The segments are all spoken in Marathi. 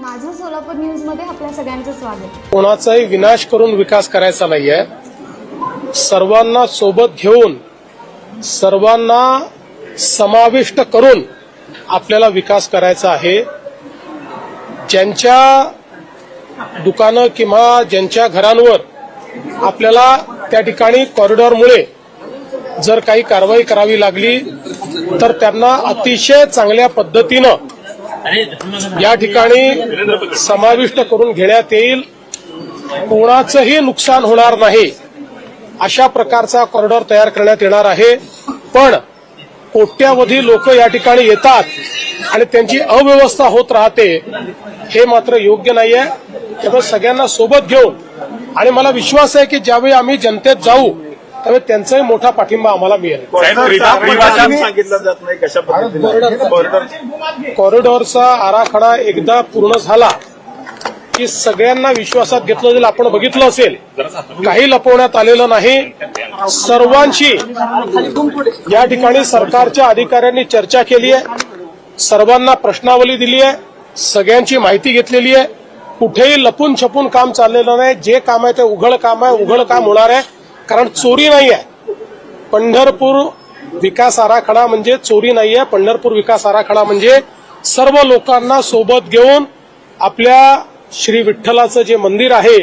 माझं सोलापूर न्यूजमध्ये आपल्या सगळ्यांचं स्वागत. कोणाचाही विनाश करून विकास करायचा नाहीये. सर्वांना सोबत घेऊन सर्वांना समाविष्ट करून आपल्याला विकास करायचा आहे. ज्यांच्या दुकानं किंवा ज्यांच्या घरांवर आपल्याला त्या ठिकाणी कॉरिडॉरमुळे जर काही कारवाई करावी लागली तर त्यांना अतिशय चांगल्या पद्धतीनं या ठिकाणी समाविष्ट करून घेण्यात येईल. कोणाचंही नुकसान होणार नाही. अशा प्रकारचा कॉरिडॉर तयार करण्यात येणार आहे. पण कोट्यावधी लोक या ठिकाणी येतात आणि त्यांची अव्यवस्था होत राहते हे मात्र योग्य नाही आहे त्यामुळे सगळ्यांना सोबत घेऊन आणि मला विश्वास आहे की ज्यावेळी आम्ही जनतेत जाऊ त्यावेळी त्यांचाही मोठा पाठिंबा आम्हाला मिळेल. साहेब, रिवा- रिवाजात सांगितलं जात नाही कशा पद्धतीने. कॉरिडॉर कॉरिडॉरचा आराखडा एकदा पूर्ण झाला की सगळ्यांना विश्वासात घेतलं जाईल. आपण बघितलं असेल काही लपवण्यात आलेलं नाही. सर्वांशी या ठिकाणी सरकारच्या अधिकाऱ्यांनी चर्चा केली आहे. सर्वांना प्रश्नावली दिली आहे. सगळ्यांची माहिती घेतलेली आहे. कुठेही लपून छपून काम चाललेलं नाही. जे काम आहे ते उघड काम आहे. उघड काम होणार आहे. कारण चोरी नाही आहे पंढरपूर विकास आराखडा म्हणजे चोरी नाहीये. पंढरपूर विकास आराखडा म्हणजे सर्व लोकांना सोबत घेऊन आपल्या श्री विठ्ठलाचं जे मंदिर आहे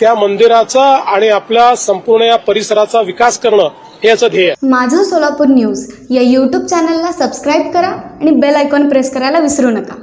त्या मंदिराचा आणि आपल्या संपूर्ण या परिसराचा विकास करणं हे याचं ध्येय माझं सोलापूर न्यूज या यूट्यूब चॅनलला सबस्क्राईब करा आणि बेल आयकॉन प्रेस करायला विसरू नका.